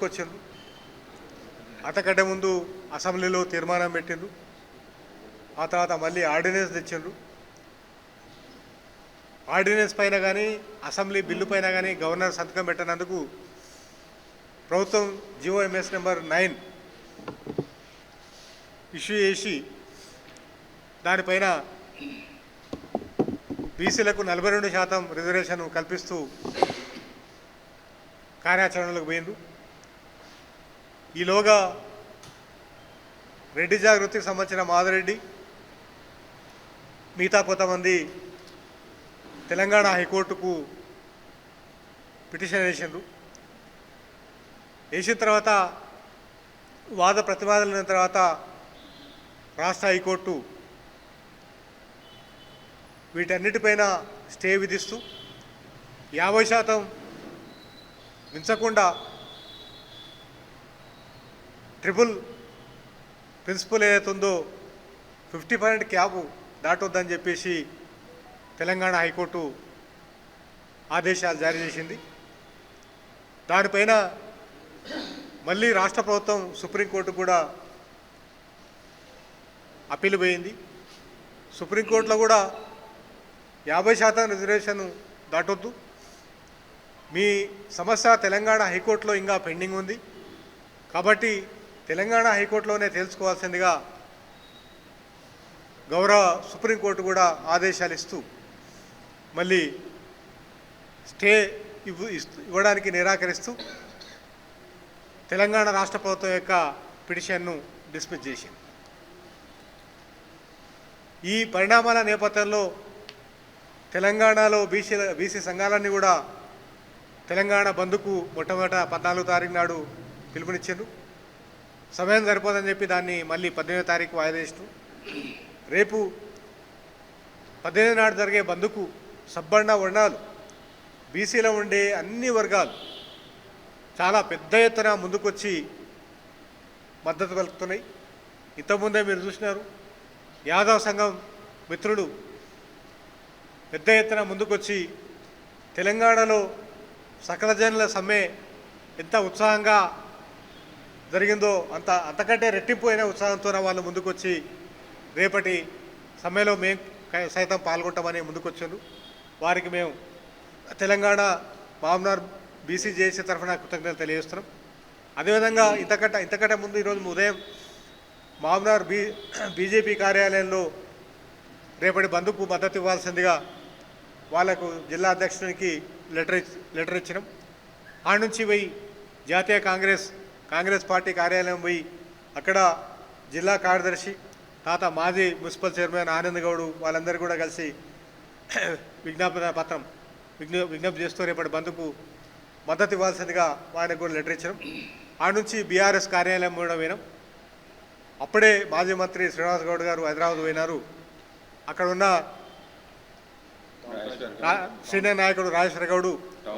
తీసుకొచ్చారు అంతకంటే ముందు అసెంబ్లీలో తీర్మానం పెట్టిండ్రు. ఆ తర్వాత మళ్ళీ ఆర్డినెన్స్ తెచ్చిండ్రు. ఆర్డినెన్స్ పైన కానీ అసెంబ్లీ బిల్లు పైన కానీ గవర్నర్ సంతకం పెట్టినందుకు ప్రభుత్వం జిఓఎంఎస్ నెంబర్ నైన్ ఇష్యూ చేసి దానిపైన బీసీలకు నలభై రెండు శాతం రిజర్వేషన్ కల్పిస్తూ కార్యాచరణలకు పోయిండు ఈలోగా రెడ్డి జాగృతికి సంబంధించిన మాధరెడ్డి మిగతా కొంతమంది తెలంగాణ హైకోర్టుకు పిటిషన్ వేసిండ్రు. వేసిన తర్వాత వాద ప్రతివాదన తర్వాత రాష్ట్ర హైకోర్టు వీటన్నిటిపైన స్టే విధిస్తూ యాభై శాతం మించకుండా ట్రిపుల్ ప్రిన్సిపల్ ఏదైతే ఉందో ఫిఫ్టీ పర్సెంట్ క్యాబ్ దాటొద్దని చెప్పేసి తెలంగాణ హైకోర్టు ఆదేశాలు జారీ చేసింది. దానిపైన మళ్ళీ రాష్ట్ర ప్రభుత్వం సుప్రీంకోర్టు కూడా అప్పీల్ పోయింది. సుప్రీంకోర్టులో కూడా యాభై శాతం రిజర్వేషన్ దాటొద్దు. మీ సమస్య తెలంగాణ హైకోర్టులో ఇంకా పెండింగ్ ఉంది. కాబట్టి తెలంగాణ హైకోర్టులోనే తెలుసుకోవాల్సిందిగా గౌరవ సుప్రీంకోర్టు కూడా ఆదేశాలు ఇస్తూ మళ్ళీ స్టే ఇవ్వు ఇస్తూ- ఇవ్వడానికి నిరాకరిస్తూ తెలంగాణ రాష్ట్ర ప్రభుత్వం యొక్క పిటిషన్ను డిస్మిస్ చేసింది. ఈ పరిణామాల నేపథ్యంలో తెలంగాణలో బీసీ బీసీ సంఘాలన్నీ కూడా తెలంగాణ బంద్కు మొట్టమొదట పద్నాలుగు తారీఖు నాడు పిలుపునిచ్చారు సమయం సరిపోదని చెప్పి దాన్ని మళ్ళీ పద్దెనిమిదో తారీఖు వాయిదా చేసినారు రేపు పద్దెనిమిది నాడు జరిగే బందుకు సబ్బన్న వర్ణాలు బీసీలో ఉండే అన్ని వర్గాలు చాలా పెద్ద ఎత్తున ముందుకొచ్చి మద్దతు పలుకుతున్నాయి. ఇంతకుముందే మీరు చూసినారు యాదవ్ సంఘం మిత్రుడు పెద్ద ఎత్తున ముందుకొచ్చి తెలంగాణలో సకల జనుల సమ్మె ఎంత ఉత్సాహంగా జరిగిందో అంత అంతకంటే రెట్టింపు అయిన ఉత్సాహంతో వాళ్ళు ముందుకొచ్చి రేపటి సమ్మెలో మేము సైతం పాల్గొంటామని ముందుకొచ్చారు. వారికి మేము తెలంగాణ మామనార్ బీసీ జేఏసీ తరఫున కృతజ్ఞతలు తెలియజేస్తున్నాం. అదేవిధంగా ఇంతకంటే ఇంతకంటే ముందు ఈరోజు ఉదయం మామనార్ బీ బీజేపీ కార్యాలయంలో రేపటి బంధుకు మద్దతు ఇవ్వాల్సిందిగా వాళ్ళకు జిల్లా అధ్యక్షునికి లెటర్ లెటర్ ఇచ్చినాం. ఆ నుంచి పోయి జాతీయ కాంగ్రెస్ కాంగ్రెస్ పార్టీ కార్యాలయం పోయి అక్కడ జిల్లా కార్యదర్శి తాత మాజీ మున్సిపల్ చైర్మన్ ఆనంద్ గౌడు వాళ్ళందరూ కూడా కలిసి విజ్ఞాపన పత్రం విజ్ఞ విజ్ఞప్తి చేస్తూ రేపటి బంధుకు మద్దతు ఇవ్వాల్సిందిగా ఆయనకు కూడా లెటర్ ఇచ్చాం ఆ నుంచి బీఆర్ఎస్ కార్యాలయం కూడా పోయినాం. అప్పుడే మాజీ మంత్రి శ్రీనివాస్ గౌడ్ గారు హైదరాబాద్ పోయినారు. అక్కడ ఉన్న సీనియర్ నాయకుడు రాజేశ్వర గౌడు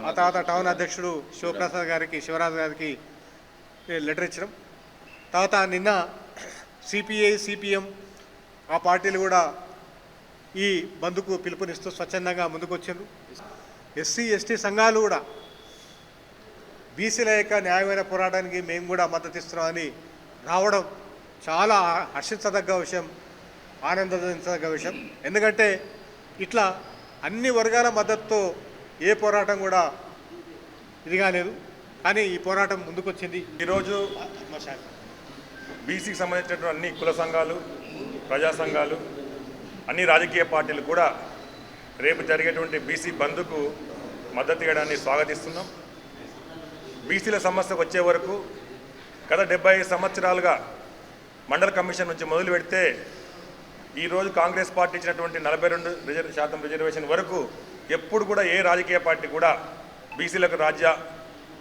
ఆ తర్వాత టౌన్ అధ్యక్షుడు శివప్రసాద్ గారికి శివరాజు గారికి లెటర్ ఇచ్చడం తర్వాత నిన్న సిపిఐ సిపిఎం ఆ పార్టీలు కూడా ఈ బంధుకు పిలుపునిస్తూ స్వచ్ఛందంగా ముందుకు ఎస్సీ ఎస్టీ సంఘాలు కూడా బీసీల యొక్క న్యాయమైన పోరాటానికి మేము కూడా మద్దతు ఇస్తున్నామని రావడం చాలా హర్షించదగ్గ విషయం ఆనందించదగ్గ విషయం. ఎందుకంటే ఇట్లా అన్ని వర్గాల మద్దతుతో ఏ పోరాటం కూడా ఇది కాలేదు అని ఈ పోరాటం ముందుకొచ్చింది. ఈరోజు బీసీకి సంబంధించినటువంటి అన్ని కుల సంఘాలు ప్రజా సంఘాలు అన్ని రాజకీయ పార్టీలు కూడా రేపు జరిగేటువంటి బీసీ బంద్కు మద్దతు ఇవ్వడాన్ని స్వాగతిస్తున్నాం. బీసీల సమస్య వచ్చే వరకు గత డెబ్బై సంవత్సరాలుగా మండల కమిషన్ నుంచి మొదలు పెడితే ఈరోజు కాంగ్రెస్ పార్టీ ఇచ్చినటువంటి నలభై రెండు రిజర్వ్ శాతం రిజర్వేషన్ వరకు ఎప్పుడు కూడా ఏ రాజకీయ పార్టీ కూడా బీసీలకు రాజ్య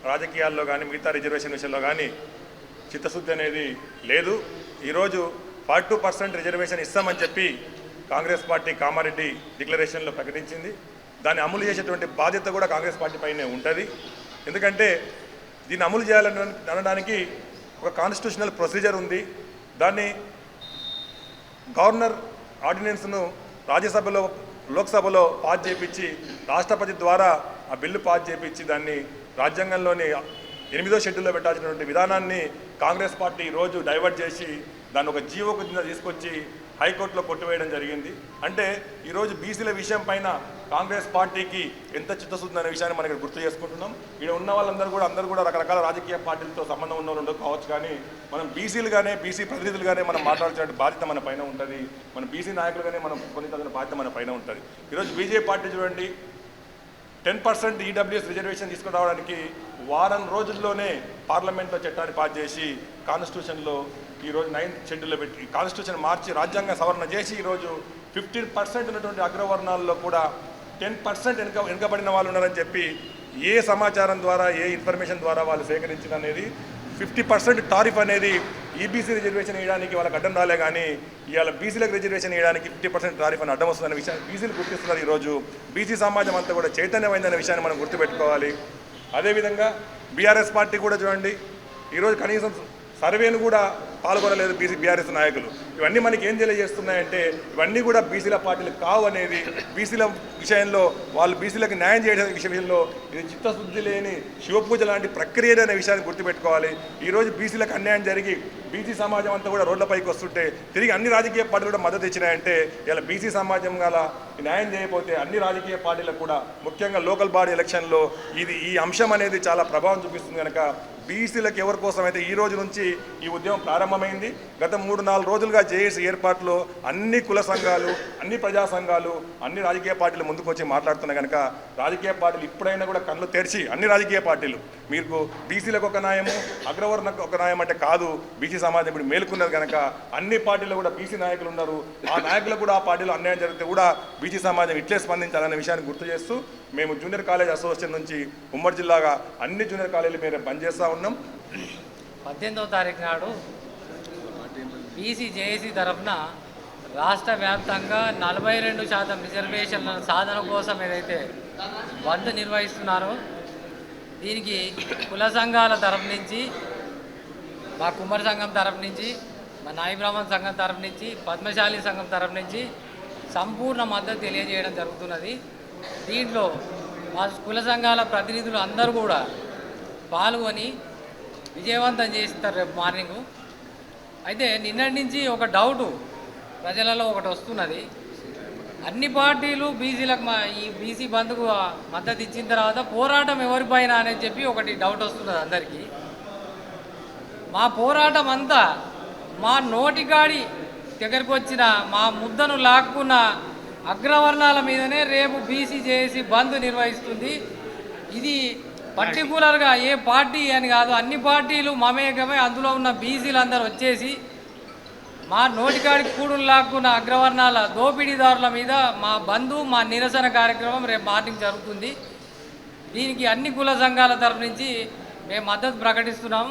రాజకీయాల్లో కానీ మిగతా రిజర్వేషన్ విషయంలో కానీ చిత్తశుద్ధి అనేది లేదు. ఈరోజు ఫార్టీ టూ పర్సెంట్ రిజర్వేషన్ ఇస్తామని చెప్పి కాంగ్రెస్ పార్టీ కామారెడ్డి డిక్లరేషన్లో ప్రకటించింది. దాన్ని అమలు చేసేటువంటి బాధ్యత కూడా కాంగ్రెస్ పార్టీ పైనే ఉంటుంది. ఎందుకంటే దీన్ని అమలు చేయాలని అనడానికి ఒక కాన్స్టిట్యూషనల్ ప్రొసీజర్ ఉంది. దాన్ని గవర్నర్ ఆర్డినెన్స్ను రాజ్యసభలో లోక్సభలో పాస్ చేయించి రాష్ట్రపతి ద్వారా ఆ బిల్లు పాస్ చేయించి దాన్ని రాజ్యాంగంలోని ఎనిమిదో షెడ్యూల్లో పెట్టాల్సినటువంటి విధానాన్ని కాంగ్రెస్ పార్టీ ఈరోజు డైవర్ట్ చేసి దాన్ని ఒక జీవోకు కింద తీసుకొచ్చి హైకోర్టులో కొట్టివేయడం జరిగింది. అంటే ఈరోజు బీసీల విషయం పైన కాంగ్రెస్ పార్టీకి ఎంత చిత్తశుద్ధి అనే విషయాన్ని మనం ఇక్కడ గుర్తు చేసుకుంటున్నాం. ఇక్కడ ఉన్న వాళ్ళందరూ కూడా అందరూ కూడా రకరకాల రాజకీయ పార్టీలతో సంబంధం ఉన్న వాళ్ళు కావచ్చు కానీ మనం బీసీలుగానే బీసీ ప్రతినిధులుగానే మనం మాట్లాడాల్సిన బాధ్యత మన పైన ఉంటుంది. మన బీసీ నాయకులుగానే మనం కొన్ని తగిన బాధ్యత మన పైన ఉంటుంది. ఈరోజు బీజేపీ పార్టీ చూడండి టెన్ పర్సెంట్ ఈడబ్ల్యూఎస్ రిజర్వేషన్ తీసుకురావడానికి వారం రోజుల్లోనే పార్లమెంట్లో చట్టాన్ని పాస్ చేసి కాన్స్టిట్యూషన్లో ఈరోజు నైన్త్ షెడ్యూల్లో పెట్టి కాన్స్టిట్యూషన్ మార్చి రాజ్యాంగ సవరణ చేసి ఈరోజు ఫిఫ్టీన్ పర్సెంట్ ఉన్నటువంటి అగ్రవర్ణాల్లో కూడా టెన్ పర్సెంట్ వెనుక వెనుకబడిన వాళ్ళు ఉన్నారని చెప్పి ఏ సమాచారం ద్వారా ఏ ఇన్ఫర్మేషన్ ద్వారా వాళ్ళు సేకరించిన అనేది ఫిఫ్టీ పర్సెంట్ టారిఫ్ అనేది ఈబీసీ రిజర్వేషన్ వేయడానికి వాళ్ళకి అడ్డం రాలే కానీ ఇవాళ బీసీలకు రిజర్వేషన్ వేయడానికి ఫిఫ్టీ పర్సెంట్ టారిఫ్ అని అడ్డం వస్తుందనే విషయాన్ని బీసీలు గుర్తిస్తున్నారు ఈరోజు. బీసీ సమాజం అంతా కూడా చైతన్యమైందనే విషయాన్ని మనం గుర్తుపెట్టుకోవాలి. అదేవిధంగా బీఆర్ఎస్ పార్టీ కూడా చూడండి. ఈరోజు కనీసం సర్వేను కూడా పాల్గొనలేదు బీసీ బీఆర్ఎస్ నాయకులు. ఇవన్నీ మనకి ఏం తెలియజేస్తున్నాయంటే ఇవన్నీ కూడా బీసీల పార్టీలు కావు అనేది బీసీల విషయంలో వాళ్ళు బీసీలకు న్యాయం చేయడం విషయంలో ఇది చిత్తశుద్ధి లేని శివపూజ లాంటి ప్రక్రియ అనే విషయాన్ని గుర్తుపెట్టుకోవాలి. ఈరోజు బీసీలకు అన్యాయం జరిగి బీసీ సమాజం అంతా కూడా రోడ్లపైకి వస్తుంటే తిరిగి అన్ని రాజకీయ పార్టీలు కూడా మద్దతు ఇచ్చినాయంటే ఇలా బీసీ సమాజం గల న్యాయం చేయకపోతే అన్ని రాజకీయ పార్టీలకు కూడా ముఖ్యంగా లోకల్ బాడీ ఎలక్షన్లో ఇది ఈ అంశం అనేది చాలా ప్రభావం చూపిస్తుంది కనుక బీసీలకు ఎవరి కోసం అయితే ఈ రోజు నుంచి ఈ ఉద్యమం ప్రారంభమైంది గత మూడు నాలుగు రోజులుగా జేఏసీ ఏర్పాటులో అన్ని కుల సంఘాలు అన్ని ప్రజా సంఘాలు అన్ని రాజకీయ పార్టీలు ముందుకు వచ్చి మాట్లాడుతున్నాయి కనుక రాజకీయ పార్టీలు ఇప్పుడైనా కూడా కళ్ళు తెరిచి అన్ని రాజకీయ పార్టీలు. మీకు బీసీలకు ఒక న్యాయము అగ్రవర్ణకు ఒక న్యాయం అంటే కాదు. బీసీ సమాజం ఇప్పుడు మేలుకున్నది కనుక అన్ని పార్టీలు కూడా బీసీ నాయకులు ఉన్నారు. ఆ నాయకులకు కూడా ఆ పార్టీలో అన్యాయం జరిగితే కూడా బీసీ సమాజం ఇట్లే స్పందించాలనే విషయాన్ని గుర్తు చేస్తూ మేము జూనియర్ కాలేజ్ అసోసియేషన్ నుంచి ఉమ్మడి జిల్లాగా అన్ని జూనియర్ కాలేజీలు మేము బంద్ చేస్తూ ఉన్నాం. పద్దెనిమిదవ తారీఖు నాడు బీసీ జేఏసీ తరఫున రాష్ట్ర వ్యాప్తంగా నలభై రెండు శాతం రిజర్వేషన్ల సాధన కోసం ఏదైతే బంద్ నిర్వహిస్తున్నారో దీనికి కుల సంఘాల తరఫు నుంచి మా కుమ్మరి సంఘం తరఫు నుంచి మా నాయబ్రాహ్మ సంఘం తరఫు నుంచి పద్మశాలి సంఘం తరఫు నుంచి సంపూర్ణ మద్దతు తెలియజేయడం జరుగుతున్నది. దీంట్లో మా కుల సంఘాల ప్రతినిధులు అందరూ కూడా పాల్గొని విజయవంతం చేస్తారు రేపు మార్నింగు. అయితే నిన్నటి నుంచి ఒక డౌటు ప్రజలలో ఒకటి వస్తున్నది. అన్ని పార్టీలు బీసీలకు మా ఈ బీసీ బంద్కు మద్దతు ఇచ్చిన తర్వాత పోరాటం ఎవరిపైన అని చెప్పి ఒకటి డౌట్ వస్తున్నది అందరికీ. మా పోరాటం అంతా మా నోటికాడి దగ్గరకు వచ్చిన మా ముద్దను లాక్కున్న అగ్రవర్ణాల మీదనే రేపు బీసీ చేసి బంద్ నిర్వహిస్తుంది. ఇది పర్టికులర్గా ఏ పార్టీ అని కాదు అన్ని పార్టీలు మమేకమై అందులో ఉన్న బీసీలు అందరు వచ్చేసి మా నోటికాడికి కూడులు లాక్కున్న అగ్రవర్ణాల దోపిడీదారుల మీద మా బంధు మా నిరసన కార్యక్రమం రేపు మార్నింగ్ జరుగుతుంది. దీనికి అన్ని కుల సంఘాల తరఫు నుంచి మేము మద్దతు ప్రకటిస్తున్నాం.